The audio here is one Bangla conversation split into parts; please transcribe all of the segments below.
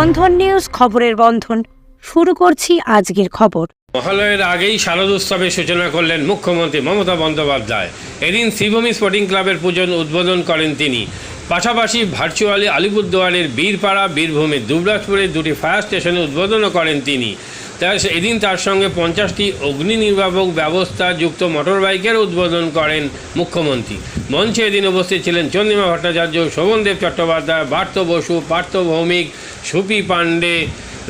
বন্ধন নিউজ খবরের বন্ধন। শুরু করছি আজকের খবর। মহালয়ের আগেই শারদ উৎসবের সূচনা করলেন মুখ্যমন্ত্রী মমতা বন্দ্যোপাধ্যায়। এদিন শিবভূমি স্পোর্টিং ক্লাবের পুজো উদ্বোধন করেন তিনি। পাশাপাশি ভার্চুয়ালি আলিপুরদুয়ারের বীরপাড়া, বীরভূমে দুবরাজপুরের দুটি ফায়ার স্টেশনে উদ্বোধনও করেন তিনি। তার এদিন তার সঙ্গে পঞ্চাশটি অগ্নি নির্বাপক ব্যবস্থা যুক্ত মোটর বাইকের উদ্বোধন করেন মুখ্যমন্ত্রী। মঞ্চে এদিন উপস্থিত ছিলেন চন্দ্রিমা ভট্টাচার্য, শোভনদেব চট্টোপাধ্যায় পার্থ বসু, পার্থ ভৌমিক, সুপি পাণ্ডে,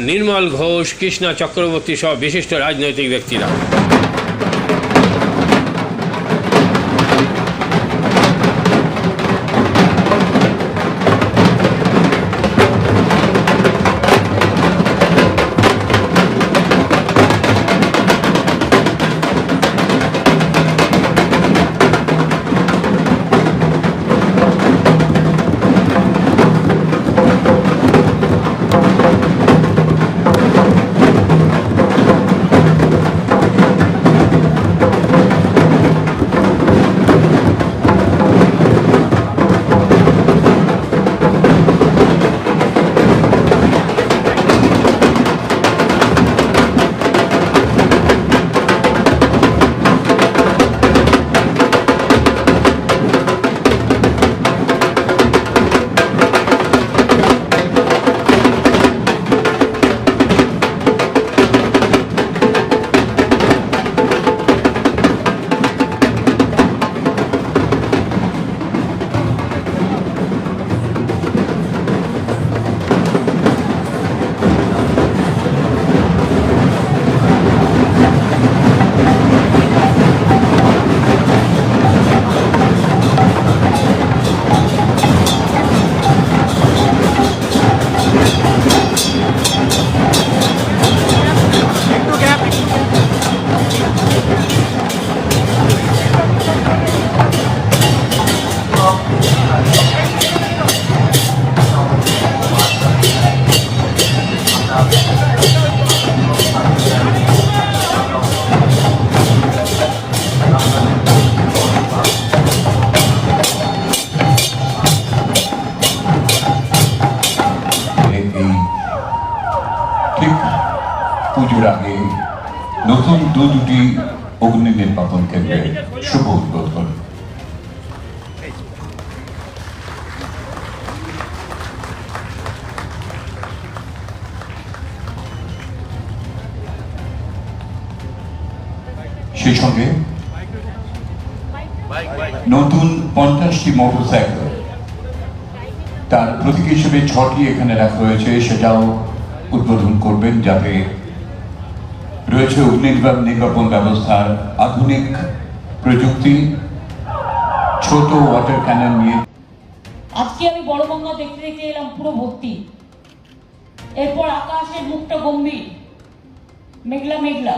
নির্মল ঘোষ, কৃষ্ণা চক্রবর্তী সহ বিশিষ্ট রাজনৈতিক ব্যক্তিরা। সেই সঙ্গে নতুন পঞ্চাশটি মোটরসাইকেল তার প্রতীক হিসেবে ছটি এখানে রাখা হয়েছে সেটাও উদ্বোধন করবেন যাতে রয়েছে অগ্নি নির্বাপ- নির্বাপন ব্যবস্থার আধুনিক প্রযুক্তি ছোট ওয়াটার ক্যানন নিয়ে। আজকে আমি বড় গঙ্গা দেখতে দেখতে এলাম পুরো ভর্তি। এরপর আকাশের মুখটা গম্ভীর, মেঘলা মেঘলা।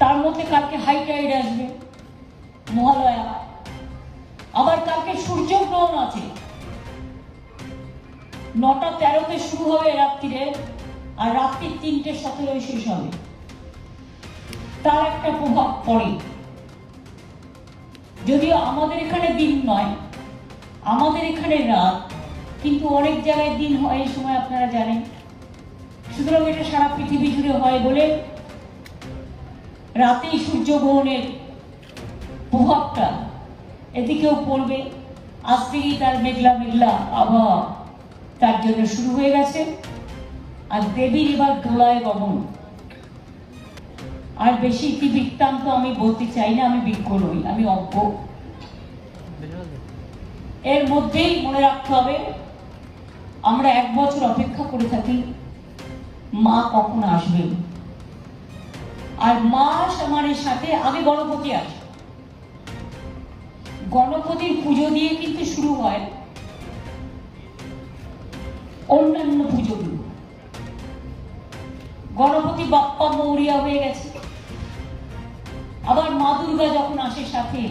তার মধ্যে কালকে হাই টাইড আসবে, মহালয়া আবার কালকে সূর্যগ্রহণ আছে। নটা তেরোতে শুরু হবে রাত্রিরে, আর রাত্রি তিনটে সতেরোয় শেষ হবে। তার একটা প্রভাব পড়ে। যদিও আমাদের এখানে দিন নয়, আমাদের এখানে রাত, কিন্তু অনেক জায়গায় দিন হয় এই সময় আপনারা জানেন। সুতরাং এটা সারা পৃথিবী জুড়ে হয় বলে রাতেই সূর্যগ্রহণের প্রভাবটা এদিকেও পড়বে। আজ থেকেই তার মেঘলা মেঘলা আবহাওয়া তার জন্য শুরু হয়ে গেছে। আর দেবীর এবার দোলায় গমন আর বেশি কি বৃত্তান্ত আমি বলতে চাই না, আমি বিজ্ঞ নই, আমি অজ্ঞ। এর মধ্যেই মনে রাখতে হবে, আমরা এক বছর অপেক্ষা করে থাকি, মা কখন আসবেন আর মা সমানের সাথে আগে গণপতি আসে। গণপতির পুজো দিয়ে কিন্তু শুরু হয়, অন্যান্য পুজোগুলো। গণপতি বাপ্পা মৌরিয়া হয়ে গেছে। আবার মা দুর্গা যখন আসে সাথে,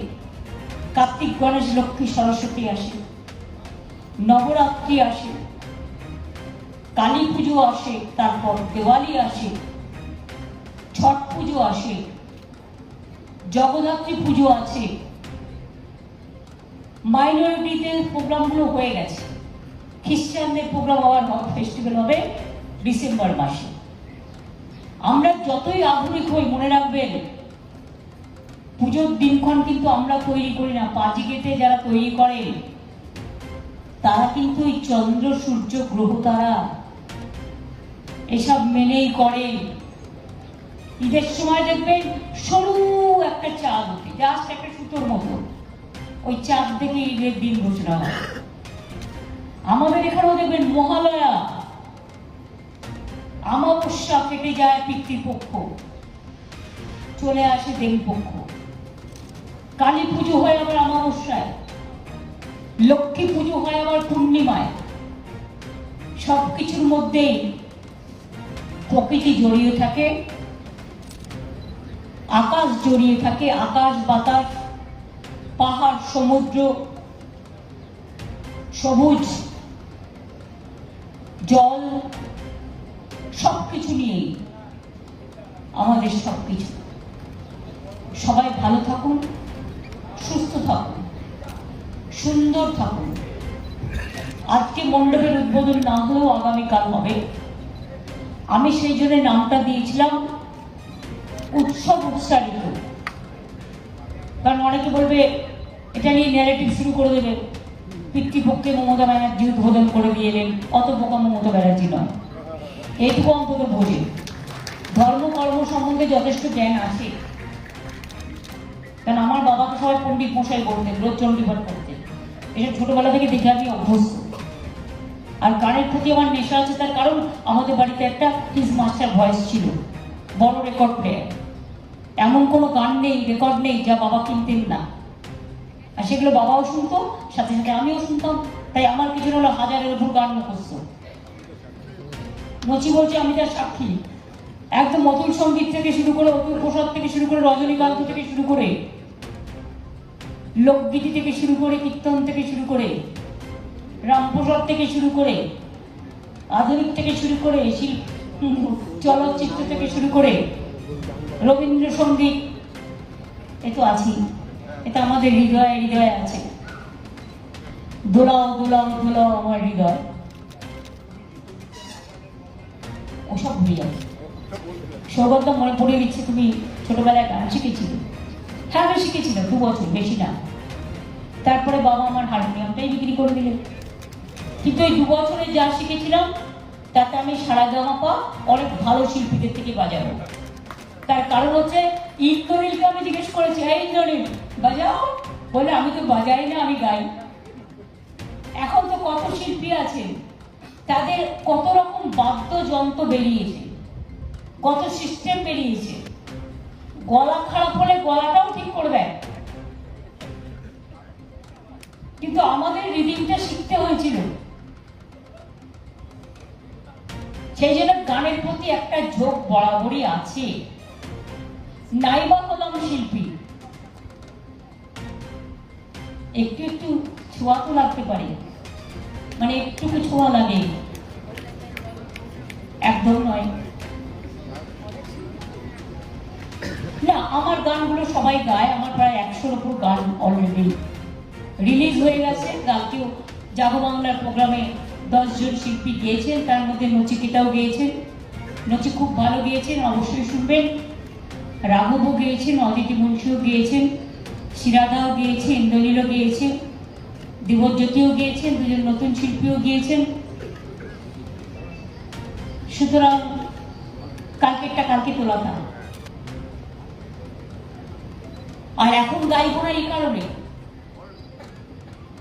কার্তিক গণেশ, লক্ষ্মী সরস্বতী আসে, নবরাত্রি আসে, কালী পুজো আসে, তারপর দেওয়ালি আসে, ছট পুজো আসে, জগদ্ধাত্রী পুজো আছে মাইনরিটিতে প্রোগ্রামগুলো হয়ে গেছে। খ্রিস্টানদের প্রোগ্রাম আবার ফেস্টিভ্যাল হবে ডিসেম্বর মাসে। আমরা যতই আধুনিক হই, মনে রাখবেন পুজোর দিনক্ষণ কিন্তু আমরা তৈরি করি না পাঁচিকেতে যারা তৈরি করে, তারা কিন্তু এই চন্দ্র, সূর্য, গ্রহ তারা এসব মেনেই করে। ঈদের সময় দেখবেন সরু একটা চাঁদ ওঠে জাস্ট একটা সুতোর মতো। ওই চাঁদ দেখে ঈদের দিন ঘোষণা হয়। আমাদের এখানেও দেখবেন মহালয়া। আমাবস্যা কেটে যায় পিতৃপক্ষ। চলে আসে দেবীপক্ষ। কালী পুজো হয় আবার অমাবস্যায়। লক্ষ্মী পুজো হয় আবার পূর্ণিমায়। সব কিছুর মধ্যেই প্রকৃতি জড়িয়ে থাকে, আকাশ জড়িয়ে থাকে, আকাশ, বাতাস, পাহাড়, সমুদ্র, সবুজ, জল, সবকিছু নিয়েই আমাদের সবকিছু। সবাই ভালো থাকুন। সুস্থ থাকুন। সুন্দর থাকুন। আজকে মণ্ডপের উদ্বোধন না হলেও আগামীকাল হবে। আমি সেই জন্য নামটা দিয়েছিলাম, উৎসব উৎসারিত কারণ অনেকে বলবে, এটা নিয়ে ন্যারেটিভ শুরু করে দেবে। পিতৃপক্ষে মমতা ব্যানার্জি উদ্বোধন করে দিয়ে এলেন। অত বোকা মমতা ব্যানার্জি নয়। এইটুকু অন্তত বোঝে। ধর্ম, কর্ম সম্বন্ধে যথেষ্ট জ্ঞান আছে। কারণ আমার বাবাকে সবাই পণ্ডিত মশাই করতেন, রোজ চণ্ডীপাঠ করতেন। এসব ছোটবেলা থেকে দেখে আমি অভ্যস্ত। আর গানের প্রতি আমার নেশা আছে, তার কারণ আমাদের বাড়িতে একটা হিজ মাস্টার ভয়েস ছিল, বড় রেকর্ড প্লেয়ার এমন কোনো গান নেই রেকর্ড নেই যা বাবা কিনতেন না। আর সেগুলো বাবাও শুনতো, সাথে সাথে আমিও শুনতাম। তাই আমার কিছু হলো হাজারের উপর গান মুখস্থ। নচি বলছে, আমি তার সাক্ষী। একদম অতুল সংগীত থেকে শুরু করে অতুল প্রসাদ থেকে শুরু করে রজনীকান্ত থেকে শুরু করে লোকগীতি থেকে শুরু করে কীর্তন থেকে শুরু করে রামপ্রসাদ থেকে শুরু করে আধুনিক থেকে শুরু করে চলচ্চিত্র থেকে শুরু করে রবীন্দ্রসঙ্গীত, এ তো আছেই। এটা আমাদের হৃদয়ে হৃদয়ে আছে। দোলাও দোলাও দোলাও আমার হৃদয়। ওসব ভুলে যাবে সৌগত মনে পড়িয়ে দিচ্ছে তুমি ছোটবেলায় গান শিখেছিলে। হ্যাঁ আমি শিখেছিলাম, দু বছর, বেশি না। তারপরে বাবা আমার হারমোনিয়ামটাই বিক্রি করে দিলেন। কিন্তু এই দু বছরে যা শিখেছিলাম, তাতে আমি সারা পা অনেক ভালো শিল্পীদের থেকে বাজাবো। তার কারণ হচ্ছে ইন্দ্রনীলকে আমি জিজ্ঞেস করেছি হ্যাঁ ইন্দ্রনীল বাজাও? বলে, আমি তো বাজাই না, আমি গাই। এখন তো কত শিল্পী আছে, তাদের কত রকম বাদ্যযন্ত্র বেরিয়েছে। কত সিস্টেম বেরিয়েছে। গলা খারাপ হলে গলাটাও ঠিক করে দেয় কিন্তু আমাদের রিডিংটা শিখতে হয়েছিল। সেই জন্য গানের প্রতি একটা ঝোঁক বরাবরই আছে। নাইবা হলাম শিল্পী। একটু একটু ছোঁয়া তো লাগতে পারে। মানে একটুকু ছোঁয়া লাগে। একদম নয়। গানগুলো সবাই গায়, আমার প্রায় একশোর ওপর গান অলরেডি রিলিজ হয়ে গেছে। কালকেও জাগো বাংলার প্রোগ্রামে দশজন শিল্পী গিয়েছেন, তার মধ্যে নচিকিতাও গিয়েছেন। নচি খুব ভালো গিয়েছেন, অবশ্যই শুনবেন। রাঘবও গিয়েছেন, অদিতি মুন্সিও গিয়েছেন, শিরাদাও গিয়েছে, ইন্দ্রনীলও গিয়েছে, দেবজ্যোতিও গিয়েছেন, দুজন নতুন শিল্পীও গিয়েছেন। সুতরাং কালকেরটা কালকে তোলাতাম আর এখন গাইব না এই কারণে।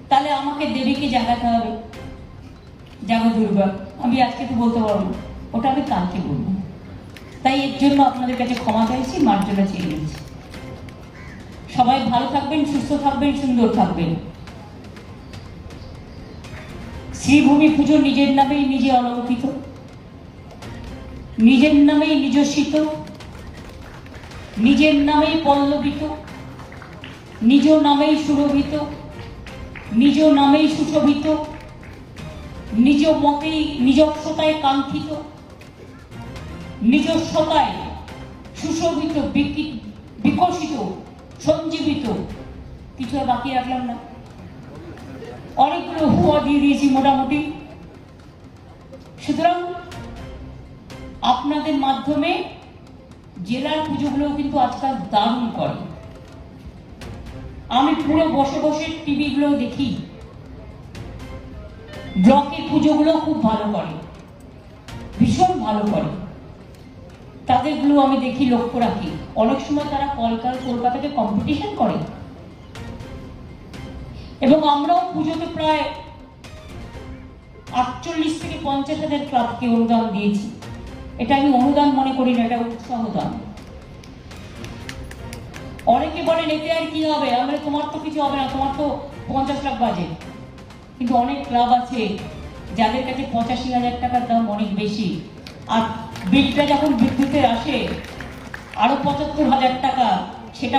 তাহলে আমাকে দেবীকে জাগাতে হবে। জাগো দুর্গা, আমি আজকে তো বলতে পারব। ওটা আমি কালকে বলব। তাই এর জন্য আপনাদের কাছে ক্ষমা চাইছি, মার্জনা চেয়ে নিয়েছি। সবাই ভালো থাকবেন, সুস্থ থাকবেন, সুন্দর থাকবেন। শ্রীভূমি পুজো নিজের নামেই নিজে অলঙ্কিত। নিজের নামেই নিজস্বিত। নিজের নামেই পল্লবিত। নিজ নামেই সুরভিত, নিজ নামেই সুশোভিত, নিজ মতেই নিজস্বতায় কাঙ্ক্ষিত, নিজস্বতায় সুশোভিত বিকশিত, সঞ্জীবিত। কিছু আর বাকি রাখলাম না। অনেকগুলো হুয়া দিয়ে দিয়েছি মোটামুটি। সুতরাং আপনাদের মাধ্যমে জেলার পুজোগুলো কিন্তু আজকাল দারুণ করে। আমি পুরো বসে বসে টিভিগুলো দেখি। ব্লকের পুজোগুলো খুব ভালো করে। ভীষণ ভালো করে। তাদেরগুলো আমি দেখি লক্ষ্য রাখি। অনেক সময় তারা কলকাতা কলকাতাকে কম্পিটিশন করে। এবং আমরাও পুজোতে প্রায় আটচল্লিশ থেকে পঞ্চাশ হাজার ক্লাবকে অনুদান দিয়েছি। এটা আমি অনুদান মনে করি না, এটা উৎসাহ দান। অনেকে বলেন এতে আর কি হবে? আমরা তোমার তো কিছু হবে না, তোমার তো পঞ্চাশ লাখ বাজেট কিন্তু অনেক ক্লাব আছে যাদের কাছে পঁচাশি হাজার টাকার দাম অনেক বেশি। আর বিলটা যখন বিদ্যুতের আসে, আরও পঁচাত্তর হাজার টাকা, সেটা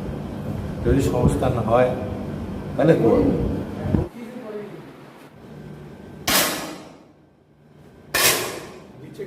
যদি সংস্থান হয় তাহলে করব। নিচে